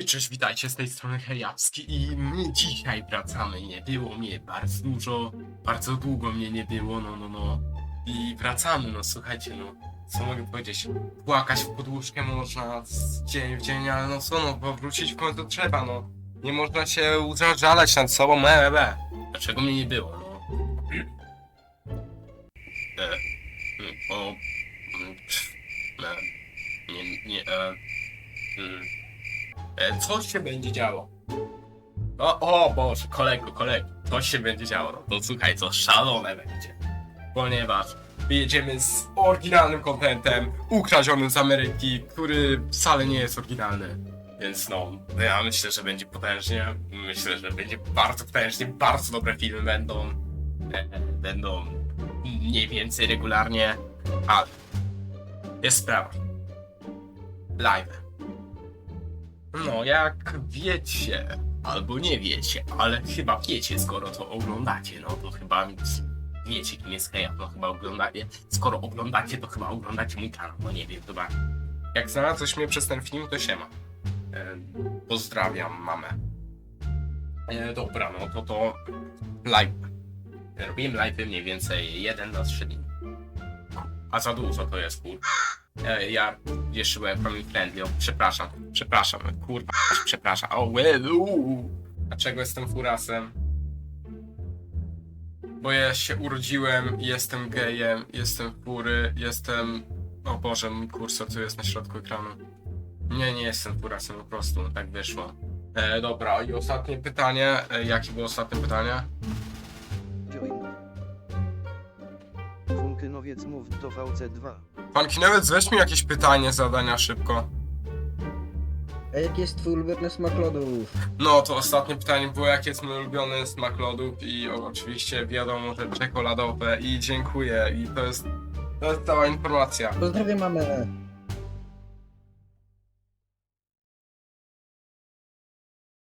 Cześć, witajcie z tej strony Hejawski i my dzisiaj wracamy. Nie było mnie bardzo dużo, bardzo długo mnie nie było, no, no, no. I wracamy, no słuchajcie, no. Co mogę powiedzieć? Płakać w podłóżkę można z dzień w dzień, ale no co, no, powrócić w końcu trzeba, no. Nie można się użalać nad sobą, me, me, me. Dlaczego mnie nie było, no? E, mm, o, mm, pff, e, nie, nie, e, mm. E, Co się będzie działo? O, o Boże, kolego, kolego, co się będzie działo? No to słuchaj, co szalone będzie. Ponieważ jedziemy z oryginalnym kontentem, ukradzionym z Ameryki, który wcale nie jest oryginalny. Więc no, ja myślę, że będzie potężnie. Myślę, że będzie bardzo potężnie. Bardzo dobre filmy będą. E, będą mniej więcej regularnie. Ale jest sprawa. Live. No, jak wiecie, albo nie wiecie, ale chyba wiecie, skoro to oglądacie, no to chyba wiecie, kim jest Heja, no chyba oglądacie. Skoro oglądacie, to chyba oglądacie mój kanał, no nie wiem, chyba. Jak znalazłeś mnie przez ten film, to siema. E, pozdrawiam mamę. E, dobra, no to to live. Robiłem live mniej więcej jeden na trzy dni. A za dużo to jest, kur. E, ja jeszcze byłem family friendly, o, przepraszam, przepraszam, kurwa, przepraszam, o, well, Dlaczego jestem furasem? Bo ja się urodziłem, jestem gejem, jestem fury, jestem... O Boże, mój kursor tu jest na środku ekranu. Nie, nie jestem furasem, po prostu, tak wyszło. E, dobra, i ostatnie pytanie, e, jakie było ostatnie pytanie? Join. Funkynowiec mów do VC2. Pan Kinewiec, weź mi jakieś pytanie, zadania szybko. A jaki jest twój ulubiony smak lodów? No, to ostatnie pytanie było, jaki jest mój ulubiony smak lodów i o, oczywiście wiadomo, że czekoladowe i dziękuję i to jest, to jest cała informacja. Pozdrawiam mamę.